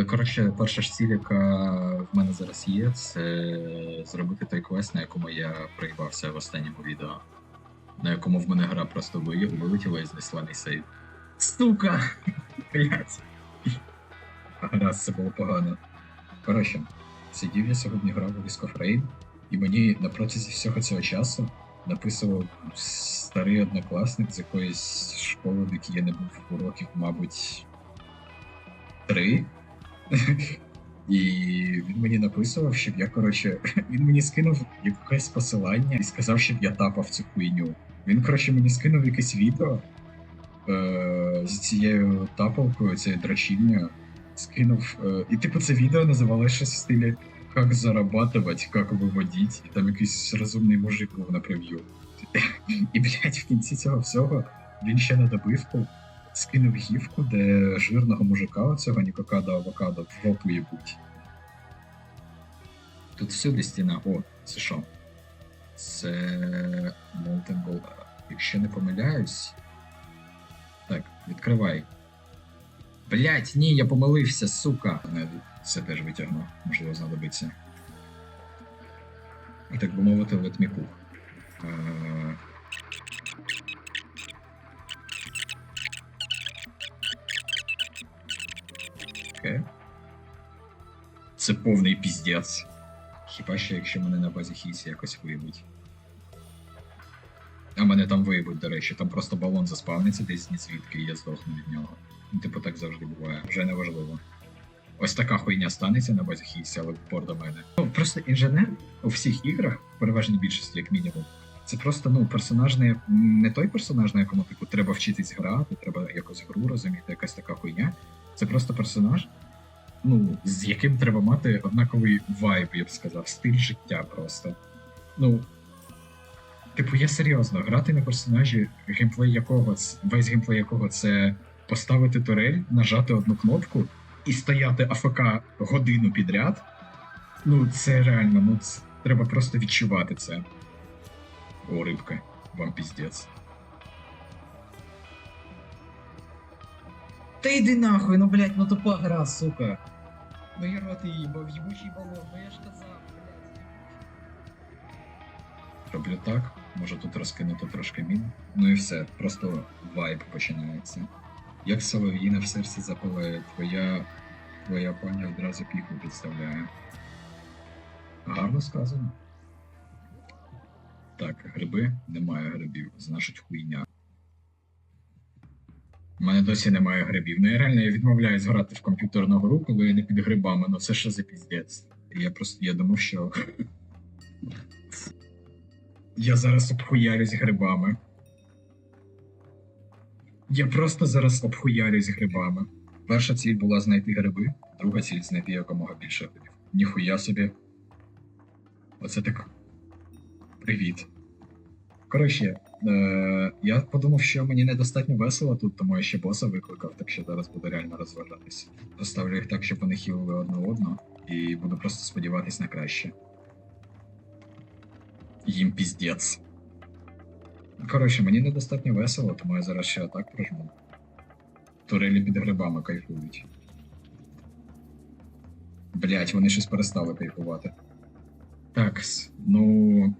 Але коротше, перша ж ціль, яка в мене зараз є, це зробити той квест, на якому я проїбався в останньому відео. На якому в мене гра просто вилетіла і знесла мій сейв. Сука! Блять. Раз це було погано. Коротше, сидів я сьогодні грав у Risk of і мені на протязі всього цього часу написував старий однокласник з якоїсь школи, в якій я не був уроків, мабуть, три. І він мені написував, щоб я, коротше, він мені скинув якесь посилання і сказав, щоб я тапав цю хуйню. Він, коротше, мені скинув якесь відео е- з цією тапалкою, цією дрочільнею. Скинув. Е- і типу це відео називалося щось в стилі Как зарабатывать, как виводіть, і там якийсь розумний мужик був на прев'ю. І, блядь, в кінці цього всього він ще на добивку скинув гівку, де жирного мужика оцього Нікокада Авокадо в їбуть. Тут всюди стіна. О, це що? Це Molten Gold. Якщо не помиляюсь. Так, відкривай. Блять, ні, я помилився, сука. Це теж витягну, можливо, знадобиться. І так би мовити, me Це повний піздець. Хіба що якщо мене на базі хісі якось виявить. А мене там виявить, до речі, там просто балон заспавниться десь ні звідки, і я здохну від нього. Ну, типу так завжди буває, вже не важливо. Ось така хуйня станеться на базі хісі, але пор до мене. Ну, просто інженер у всіх іграх, в переважній більшості, як мінімум, це просто ну персонаж не, не той персонаж, на якому типу треба вчитись грати, треба якось гру розуміти, якась така хуйня. Це просто персонаж, ну, з яким треба мати однаковий вайб, я б сказав, стиль життя просто. Ну. Типу, я серйозно, грати на персонажі, геймплей якого весь геймплей якого це поставити турель, нажати одну кнопку і стояти АФК годину підряд. Ну, це реально, ну це, треба просто відчувати це. О, рибка, вам піздець. Та йди нахуй, ну блять, ну тупа гра, сука. Ну я рот її, бо в'їбучий балон, ну я ж казав, блять. Роблю так, можу тут розкинути трошки мін. Ну і все, просто вайб починається. Як солов'їна в серці запалає, твоя твоя пані одразу піху підставляє. Гарно сказано. Так, гриби немає грибів, значить хуйня. У мене досі немає грибів. Ну я реально я відмовляюсь грати в комп'ютерну гру, коли я не під грибами, ну це що за піздець. Я просто я думав, що. Я зараз обхуярюсь грибами. Я просто зараз обхуярюсь грибами. Перша ціль була знайти гриби, друга ціль знайти якомога більше грибів. Ніхуя собі. Оце так. Привіт. Коротше, е- я подумав, що мені недостатньо весело тут, тому я ще боса викликав, так що зараз буду реально розважатися. Поставлю їх так, щоб вони хілили одне одного, і буду просто сподіватись на краще. Їм піздець. Коротше, мені недостатньо весело, тому я зараз ще атак прожму. Турелі під грибами кайфують. Блять, вони щось перестали кайфувати. Так, ну.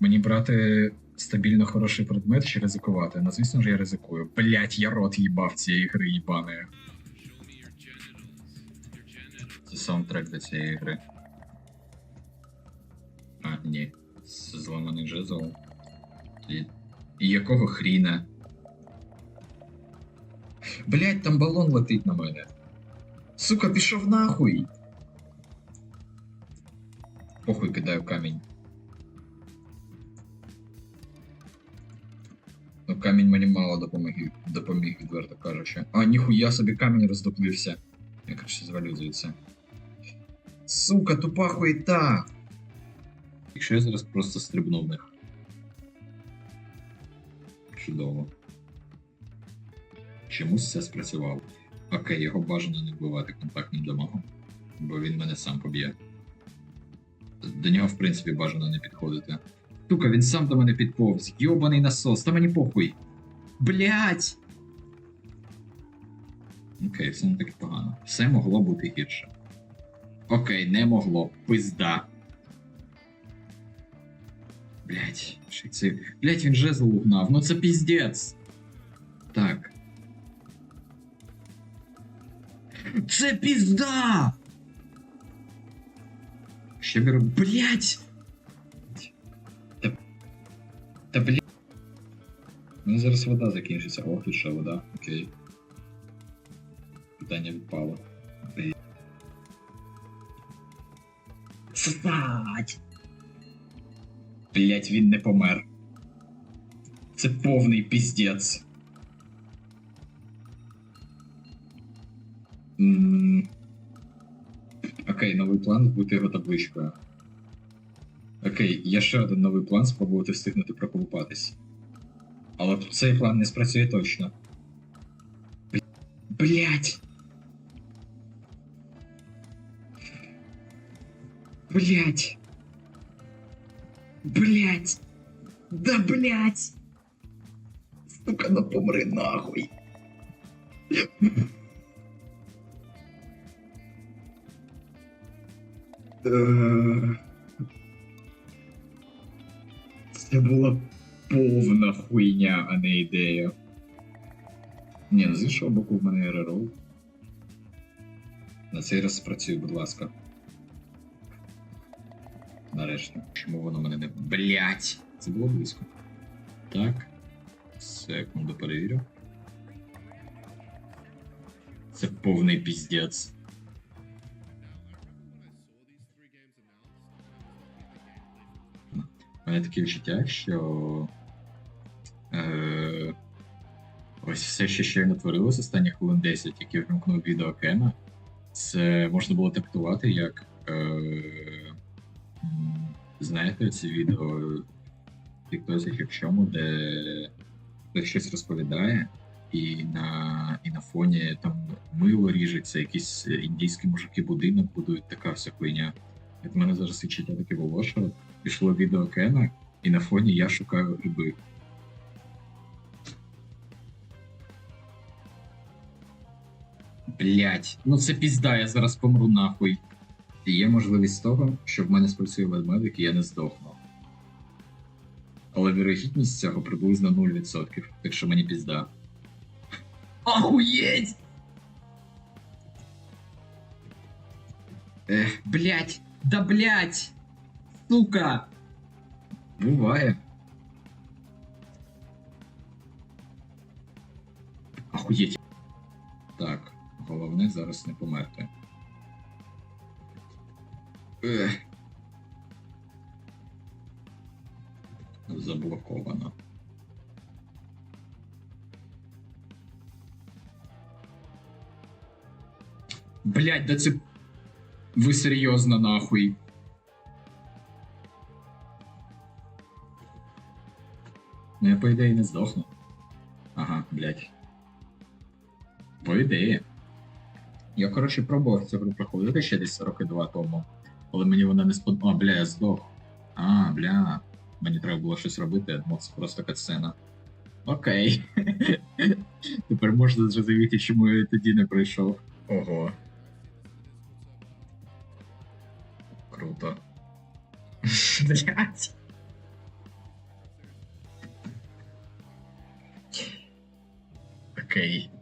Мені брати стабільно хороший предмет чи ризикувати? Ну, звісно ж, я ризикую. Блять, я рот їбав цієї гри їбаної. Це саундтрек до цієї гри. А, ні. Це зламаний джезл. І... І якого хріна? Блять, там балон летить на мене. Сука, пішов нахуй. Похуй кидаю камінь. Камінь мені мало допоміг, допоміг, відверто кажучи. А, ніхуя собі камінь роздоплився. Я краще звалю звідси. Сука, тупа хуйта! Якщо я зараз просто стрибну в них. Чудово. Чомусь це спрацювало. Окей, його бажано не вбивати контактним дамагом, бо він мене сам поб'є. До нього, в принципі, бажано не підходити. Сука, він сам до мене підповз. Йобаний насос, та мені похуй. Блять! Окей, все не так погано. Все могло бути гірше. Окей, не могло. Пизда. Блять, ще це. Блять, він жезл угнав. Ну це піздець. Так. Це пізда! Що беру. Блять! Та блять. У мене зараз вода закінчиться. О, тут ще вода. Окей. Питання. Блять. Сосать! Блять, він не помер. Це повний піздець. М, Окей, новий план бути його табличкою. Окей, є ще один новий план спробувати встигнути проколупатись. Але цей план не спрацює точно. Блять! Блять! Блять! Да блять! Сука, ну помри нахуй! Е, Це була повна хуйня, а не ідея. Ні, ну з іншого боку, в мене РРО. На цей раз спрацює, будь ласка. Нарешті. Чому воно мене не. Блять! Це було близько. Так. Секунду перевірю. Це повний піздець. Мене таке відчуття, що. Е, ось все, що щойно творилось останні хвилин 10, які вимкнув відео Кена, це можна було трактувати як. Е, знаєте, ці відео в Тіктозі як чому, де хтось щось розповідає, і на, і на фоні там мило ріжеться, якісь індійські мужики будинок будують, така вся хуйня. Від мене зараз відчуття таке було, що пішло відео Кена, і на фоні я шукаю гриби. Блять, ну це пізда, я зараз помру нахуй. І є можливість того, що в мене спрацює ведмедик і я не здохну. Але вірогідність цього приблизно 0%, так що мені пізда. Охуєть! Ех, блять, да блять! Сука! Буває. Охуєть. Так, головне зараз не померти. Ех. Заблоковано. Блять, да це. Ви серйозно нахуй. Ну я по ідеї не здохну. Ага, блять. По ідеї. Я, коротше, пробував цю гру проходити ще десь роки два тому. Але мені вона не сподобала. А, бля, я здох. А, бля. Мені треба було щось робити, я думав, це просто катсцена. Окей. Тепер можна зрозуміти, чому я тоді не пройшов. Ого. Круто. Блять. Окей.